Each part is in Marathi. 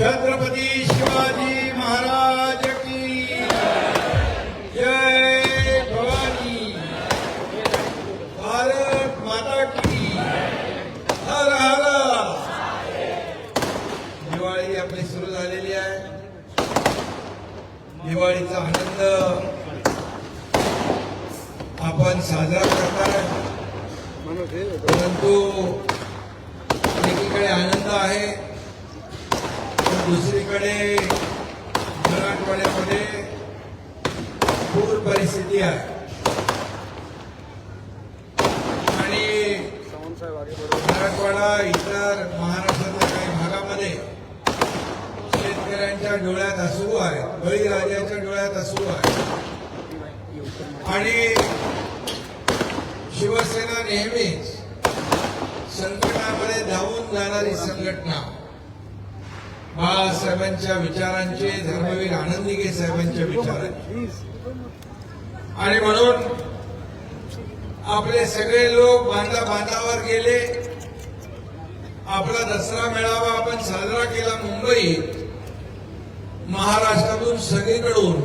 छत्रपती शिवाजी महाराज की जय भवानी। भारत माता की हर हर। दिवाळी आपली सुरू झालेली आहे. दिवाळीचा आनंद आपण साजरा करताय परंतु एकीकडे आनंद आहे. दुसरीकडे मराठवाड्यामध्ये पूर परिस्थिती आहे. आणि मराठवाडा इतर महाराष्ट्रातल्या काही भागामध्ये शेतकऱ्यांच्या डोळ्यात असू आहे बळीराजाच्या डोळ्यात असू आहे आणि शिवसेना नेहमीच संकटामध्ये धावून जाणारी संघटना. बाळासाहेबांच्या विचारांचे धर्मवीर आनंदीगे साहेबांच्या विचारांचे. आणि म्हणून आपले सगळे लोक बांधा बांधावर गेले. आपला दसरा मेळावा आपण साजरा केला मुंबईत. महाराष्ट्रातून सगळीकडून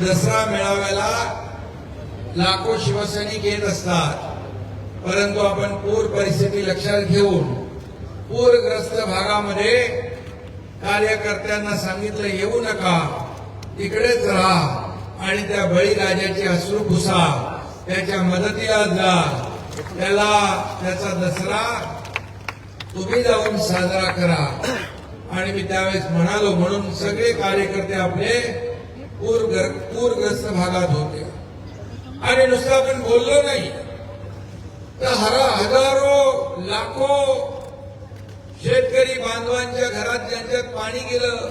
दसरा मेळाव्याला लाखो शिवसैनिक येत असतात. परंतु आपण पूर परिस्थिती लक्षात घेऊन पूरग्रस्त भागामध्ये कार्यकर्त्यांना सांगितलं येऊ नका. तिकडेच राहा आणि त्या बळीराजाची अश्रू त्याच्या मदतीला जा. त्याला त्याचा दसरा तुम्ही जाऊन साजरा करा. आणि मी त्यावेळेस म्हणालो म्हणून सगळे कार्यकर्ते आपले पूरग्र पूरग्रस्त भागात होते. आणि नुसतं आपण बोललो नाही. तर हरा हजारो लाखो शेतकरी बांधवांच्या घरात ज्यांच्यात पाणी गेलं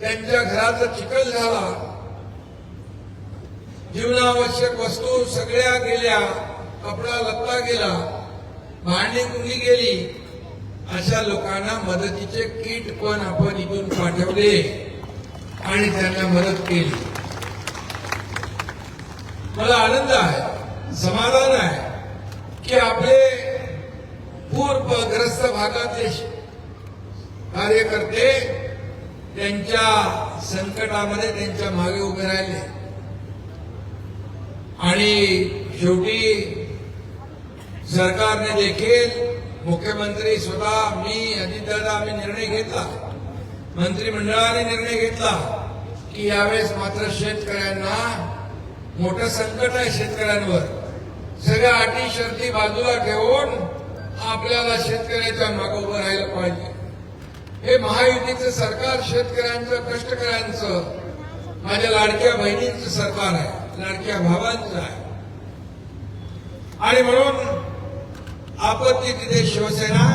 त्यांच्या घराचा चिखल झाला. जीवनावश्यक वस्तू सगळ्या गेल्या कपडा लत्ता गेला भांडी कुंडी गेली. अशा लोकांना मदतीचे किट पण आपण इथून पाठवले आणि त्यांना मदत केली. मला आनंद आहे समाधान आहे की आपले पूरग्रस्त भागातले कार्यकर्ते त्यांच्या संकटामध्ये त्यांच्या मागे उभे राहिले. आणि शेवटी सरकारने देखील मुख्यमंत्री स्वतः मी अजितदादा आम्ही निर्णय घेतला. मंत्रिमंडळाने निर्णय घेतला की यावेळेस मात्र शेतकऱ्यांना मोठं संकट आहे शेतकऱ्यांवर. सगळ्या अटी शर्ती बाजूला ठेवून आपल्याला शेतकऱ्याच्या मागे उभं राहायला पाहिजे. हे महायुतीचं सरकार शेतकऱ्यांचं कष्टकऱ्यांचं माझ्या लाडक्या बहिणींचं सरकार आहे लाडक्या भावांचं आहे. आणि म्हणून आपत्ती तिथे शिवसेना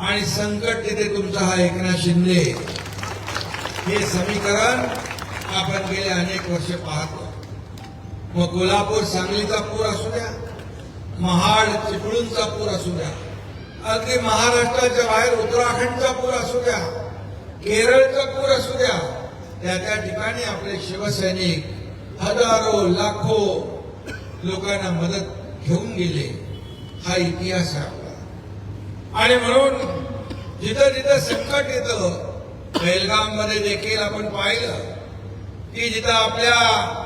आणि संकट तिथे तुमचा हा एकनाथ शिंदे. हे समीकरण आपण गेले अनेक वर्ष पाहतो. मग कोल्हापूर सांगलीचा पूर असू द्या महाड चिपळूणचा पूर असू द्या. अगदी महाराष्ट्राच्या बाहेर उत्तराखंडचा पूर असू द्या. केरळचा पूर असू द्या. त्या त्या ठिकाणी आपले शिवसैनिक हजारो लाखो लोकांना मदत घेऊन गेले. हा इतिहास आहे आपला. आणि म्हणून जिथं जिथं संकट येतं बेलगाममध्ये देखील आपण पाहिलं की जिथं आपल्या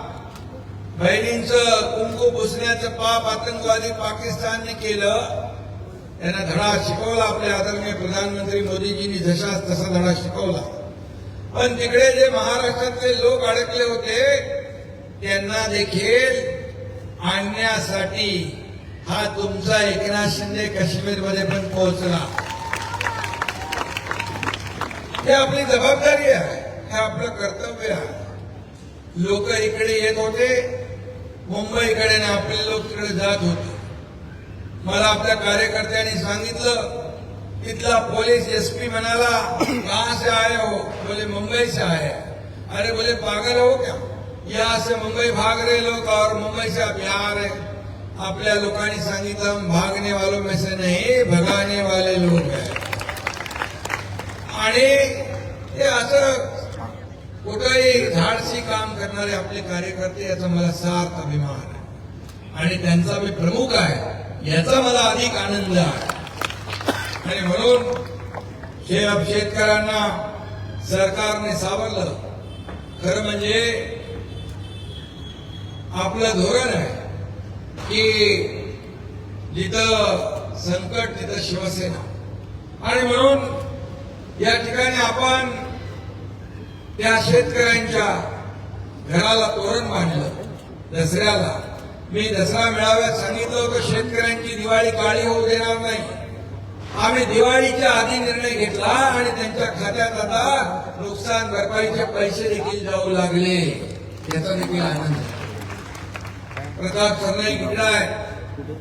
बहिणींचं कुंकू पुसण्याचं पाप आतंकवादी पाकिस्तानने केलं त्यांना धडा शिकवला आपल्या आदरणीय प्रधानमंत्री मोदीजींनी जशाच तसा धडा शिकवला. पण तिकडे जे महाराष्ट्रातले लोक अडकले होते त्यांना देखील आणण्यासाठी हा तुमचा एकनाथ शिंदे काश्मीरमध्ये पण पोहोचला. हे आपली जबाबदारी आहे हे आपलं कर्तव्य आहे. लोक इकडे येत होते मुंबईकडे आणि आपले लोक तिकडे जात होते. मला आपल्या कार्यकर्त्यांनी सांगितलं तिथला पोलीस एस पी म्हणाला कहा से आए हो. बोले मुंबई से आए अरे बोले पागल हो क्या? यहाँ से मुंबई भाग रहे लोग और मुंबई से आप यहाँ आ रहे आपल्या लोकांनी सांगितलं हम भागने वालों में से नहीं भगाने वाले लोग आहे आणि ते असं कुठंही धाडसी काम करणारे आपले कार्यकर्ते याचा मला सार्थ अभिमान आहे. आणि त्यांचा मी प्रमुख आहे याचा मला अधिक आनंद आहे. आणि म्हणून शेतकऱ्यांना सरकारने सावरलं. खरं म्हणजे आपलं धोरण आहे की जिथं संकट तिथं शिवसेना. आणि म्हणून या ठिकाणी आपण त्या शेतकऱ्यांच्या घराला तोरण बांधलं. दसऱ्याला. मी दसरा मेळाव्यात सांगितलं होतं शेतकऱ्यांची दिवाळी काळी होऊ देणार नाही. आम्ही दिवाळीच्या आधी निर्णय घेतला आणि त्यांच्या खात्यात आता नुकसान भरपाईचे पैसे देखील जाऊ लागले. याचा देखील आनंद प्रताप सरनाईक इकडे आहे.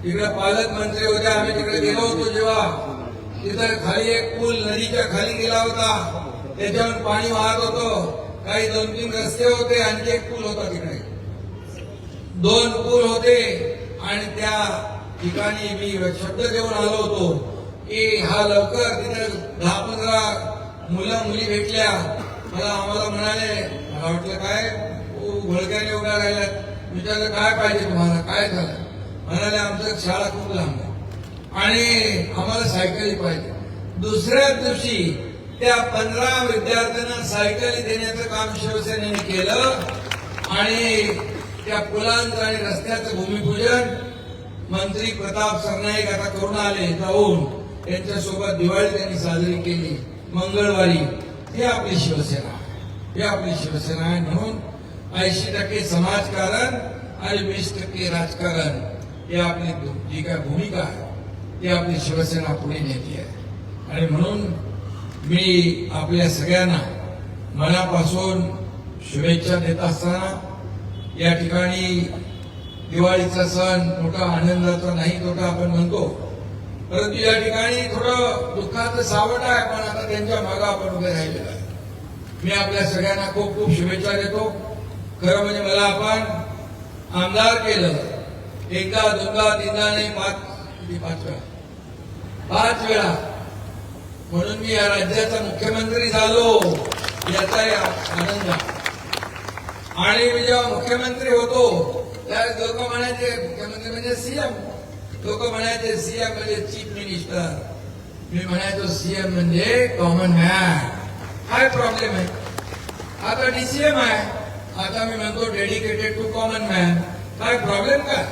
तिकडे पालकमंत्री होते. आम्ही तिकडे गेलो होतो जेव्हा. तिथं खाली एक पूल नदीच्या खाली गेला होता. त्याच्यावर पाणी वाहत होतं. काही दोन तीन रस्ते होते आणखी एक पूल होता तिकडे. दोन पूल होते आणि त्या ठिकाणी मी शब्द देऊन आलो होतो की हा लवकर तिथे दहा पंधरा मुलं मुली भेटल्या. मला आम्हाला म्हणाले मला वाटलं काय? घोळक्याने उभ्या राहिल्यात विचारलं काय पाहिजे तुम्हाला? काय झालं? म्हणाले आमचं शाळा खूप लांब आहे आणि आम्हाला सायकली पाहिजे. दुसऱ्याच दिवशी त्या पंधरा विद्यार्थ्यांना सायकल देण्याचं काम शिवसेनेने केलं आणि त्या पुलांचं आणि रस्त्याचं भूमिपूजन मंत्री प्रताप सरनाईक आता करून आले जाऊन. त्यांच्यासोबत दिवाळी त्यांनी साजरी केली मंगळवारी. ही आपली शिवसेना ही आपली शिवसेना आहे म्हणून ऐंशी टक्के समाजकारण आणि वीस टक्के राजकारण ही आपली जी काय भूमिका आहे ती आपली शिवसेना पुढे नेते आहे. आणि म्हणून मी आपल्या सगळ्यांना मनापासून शुभेच्छा देत असताना या ठिकाणी दिवाळीचा सण मोठा आनंदाचा नाही तोटा आपण म्हणतो. परंतु या ठिकाणी थोडं दुःखाचं सावट आहे पण आता त्यांच्या मागं आपण उभे राहिलेलं आहे. मी आपल्या सगळ्यांना खूप खूप शुभेच्छा देतो. खरं म्हणजे मला आपण आमदार केलं. एकदा दोनदा तीनदा नाही पाच पाच वेळा? पाच वेळा. म्हणून मी या राज्याचा मुख्यमंत्री झालो याचा आनंद आणि मी जेव्हा मुख्यमंत्री होतो त्या लोक म्हणायचे मुख्यमंत्री म्हणजे सीएम लोक म्हणायचे सीएम म्हणजे चीफ मिनिस्टर. मी म्हणायचो सीएम म्हणजे कॉमन मॅन काय प्रॉब्लेम आहे? आता डीसीएम आहे. आता मी म्हणतो डेडिकेटेड टू कॉमन मॅन काय प्रॉब्लेम काय?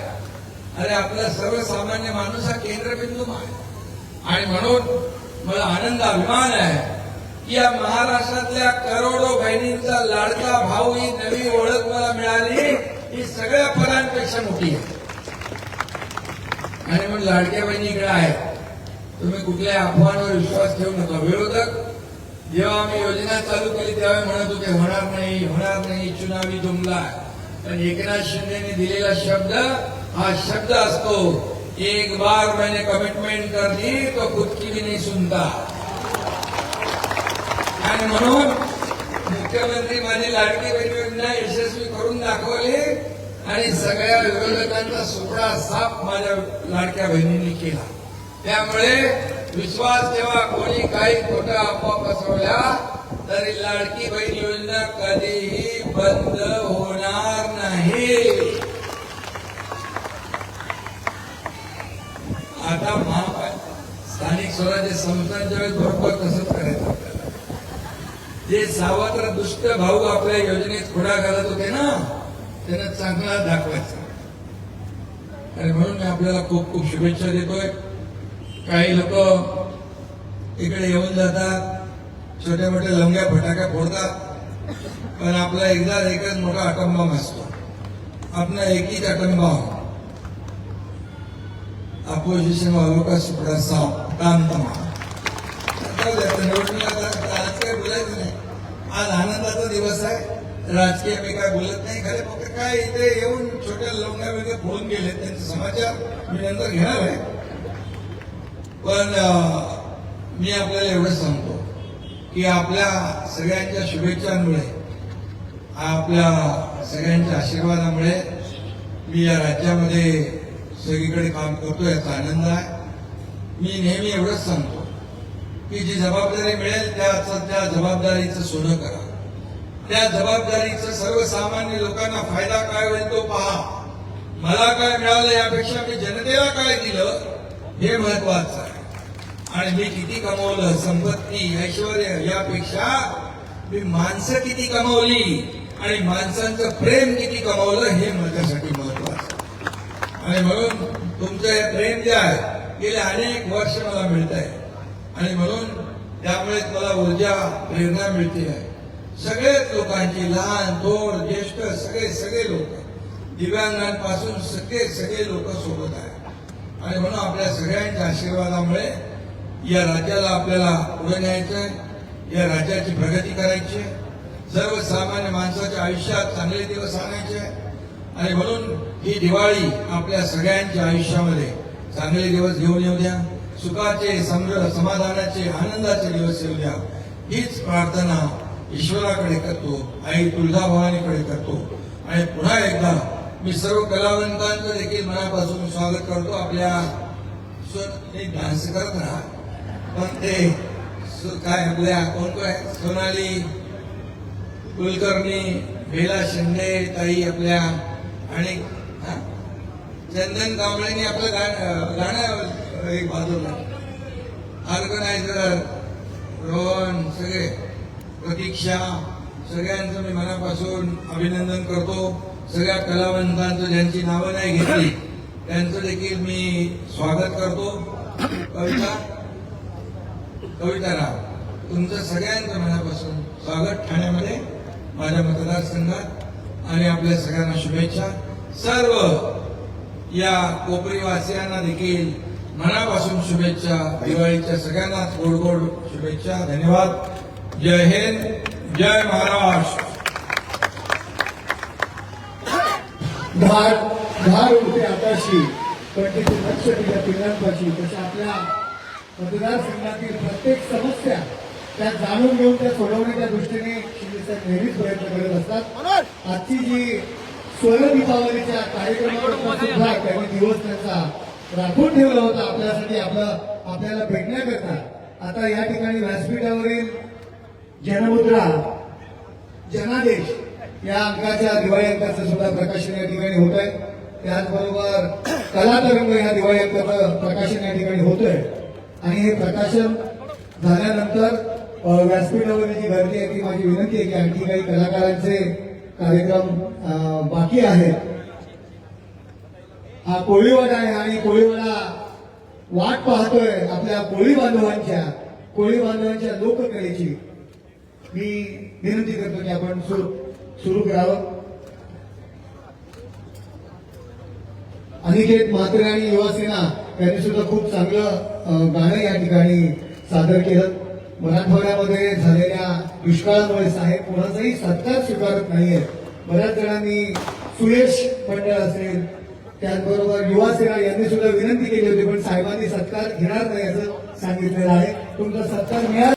अरे आपला सर्वसामान्य माणूस हा केंद्रबिंदू आहे. आणि म्हणून मला आनंद अभिमान आहे की या महाराष्ट्रातल्या करोडो बहिणींचा लाडका भाऊ ही नवी ओळख मला मिळाली. ही सगळ्या पदांपेक्षा मोठी आहे. आणि म्हणून लाडक्या बहिणीकडे आहे. तुम्ही कुठल्याही अफवांवर विश्वास ठेवू नका. विरोधक जेव्हा आम्ही योजना चालू केली तेव्हा म्हणत होते होणार नाही होणार नाही चुनावी जुमला पण एकनाथ शिंदेने दिलेला शब्द हा शब्द असतो एक बार मैंने कमिटमेंट कर दी तो खुद की भी नहीं सुनता। आणि म्हणून मुख्यमंत्री माझी लाडकी बहीण योजना यशस्वी करून दाखवली आणि सगळ्या विरोधकांचा सुपडा साफ माझ्या लाडक्या बहिणींनी केला. त्यामुळे विश्वास ठेवा कोणी काही खोटा अफवा पसरवल्या तरी लाडकी बहीण योजना कधीही बंद होणार नाही आता महा स्थानिक स्वराज्य संस्थांच्या वेळेस बरोबर तसंच करायचं? जे सावत्र दुष्ट भाऊ आपल्या योजनेत खोडा घालत होते ना त्यांना चांगला दाखवायचा. आणि म्हणून मी आपल्याला खूप खूप शुभेच्छा देतोय. काही लोक इकडे येऊन जातात छोट्या मोठ्या लंग्या फटाक्या फोडतात पण आपला एकदा एकच मोठा अटम असतो. आपला एकीच अटम बॉम्ब अपोजिशन वालों का सुपड़ा साफ बोलायचं नाही. आज आनंदाचा दिवस आहे. राजकीय मी काय बोलत नाही. खरे फक्त काय इथे येऊन छोट्या लवंगा वगैरे फोडून गेले. त्यांचे समाचार मी नंतर घेणार आहे. पण मी आपल्याला एवढंच सांगतो की आपल्या सगळ्यांच्या शुभेच्छांमुळे आपल्या सगळ्यांच्या आशीर्वादामुळे मी या राज्यामध्ये सगळीकडे काम करतो याचा आनंद आहे. मी नेहमी एवढंच सांगतो की जी जबाबदारी मिळेल त्याचं त्या जबाबदारीचं सोनं करा. त्या जबाबदारीचं सर्वसामान्य लोकांना फायदा काय होईल तो पहा. मला काय मिळालं यापेक्षा मी जनतेला काय दिलं हे महत्वाचं आहे. आणि मी किती कमवलं संपत्ती ऐश्वर यापेक्षा मी माणसं किती कमवली आणि माणसांचं प्रेम किती कमवलं हे माझ्यासाठी महत्त्व आणि म्हणून तुमचं हे प्रेम जे आहे गेले अनेक वर्ष मला मिळत आहे आणि म्हणून त्यामुळे मला ऊर्जा प्रेरणा मिळते. आहे सगळेच लोकांची लहान थोर ज्येष्ठ सगळे सगळे लोक. दिव्यांगांपासून सगळे सगळे लोक सोबत आहेत. आणि म्हणून आपल्या सगळ्यांच्या आशीर्वादामुळे या राज्याला आपल्याला पुढे न्यायचं आहे या राज्याची प्रगती करायची आहे सर्वसामान्य माणसाच्या आयुष्यात चांगले दिवस आणायचे. आहे आणि म्हणून ही दिवाळी आपल्या सगळ्यांच्या आयुष्यामध्ये चांगले दिवस घेऊन येऊ द्या सुखाचे समृद्ध समाधानाचे आनंदाचे दिवस येऊ द्या. हीच प्रार्थना ईश्वराकडे करतो आई तुळजाभवानीकडे करतो. आणि पुन्हा एकदा मी सर्व कलावंतांचं देखील मनापासून स्वागत करतो. आपल्या डान्स करत राहा. पण ते काय आपल्या कोण कोण सोनाली कुलकर्णी भेला शिंदे ताई आपल्या आणि चंदन कांबळेंनी आपलं गाणं गाणं एक बाजूला ऑर्गनायझर रोहन सगळे. प्रतीक्षा सगळ्यांचं मी मनापासून अभिनंदन करतो. सगळ्या कलावंतांचं ज्यांची नावं नाही घेतली त्यांचं देखील मी स्वागत करतो. कविता कविता राव तुमचं सगळ्यांचं मनापासून स्वागत ठाण्यामध्ये माझ्या मतदारसंघात. आणि आपल्या सगळ्यांना शुभेच्छा. सर्व या कोपरीवासियांना देखील मनापासून शुभेच्छा दिवाळीच्या सगळ्यांना गोड गोड शुभेच्छा. धन्यवाद. जय हिंद जय महाराष्ट्र. धार धार उठे आताशी पण तिथे लक्ष दिल्या पिढ्यांपाशी तशा आपल्या मतदारसंघातील प्रत्येक समस्या त्या जाणून घेऊन त्या सोडवण्याच्या दृष्टीने नेहमीच प्रयत्न करत असतात. आजची जी स्वयं दीपावलीच्या कार्यक्रमाकरता सुद्धा त्यांनी दिवस त्यांचा राखून ठेवला होता. आपल्यासाठी आपलं आपल्याला भेटण्याकरता आता या ठिकाणी व्यासपीठावरील जनमुद्रा जनादेश या अंकाच्या दिवाळी अंकाचं सुद्धा प्रकाशन या ठिकाणी होत आहे त्याचबरोबर कलातरंग या दिवाळी अंकाचं प्रकाशन या ठिकाणी होतंय. आणि हे प्रकाशन झाल्यानंतर अ, जी गर्दी आहे ती माझी विनंती आहे की आणखी काही कलाकारांचे कार्यक्रम बाकी आहेत. हा कोळीवाडा आहे आणि कोळीवाडा वाट पाहतोय आपल्या कोळी बांधवांच्या कोळी बांधवांच्या लोककलेची. मी विनंती करतो की आपण सुरू सुरू करावं. अनिकेत म्हात्रे आणि युवासेना यांनी सुद्धा खूप चांगलं गाणं या ठिकाणी सादर केलं. मराठवाड्यामध्ये झालेल्या दुष्काळामुळे साहेब कोणाचाही सत्कार स्वीकारत नाहीये. बऱ्याच जणांनी सुयश मंडळ असेल त्याचबरोबर युवासेना यांनी सुद्धा विनंती केली होती पण साहेबांनी सत्कार घेणार नाही असं सांगितलेलं आहे. तुमचा सत्कार मिळाला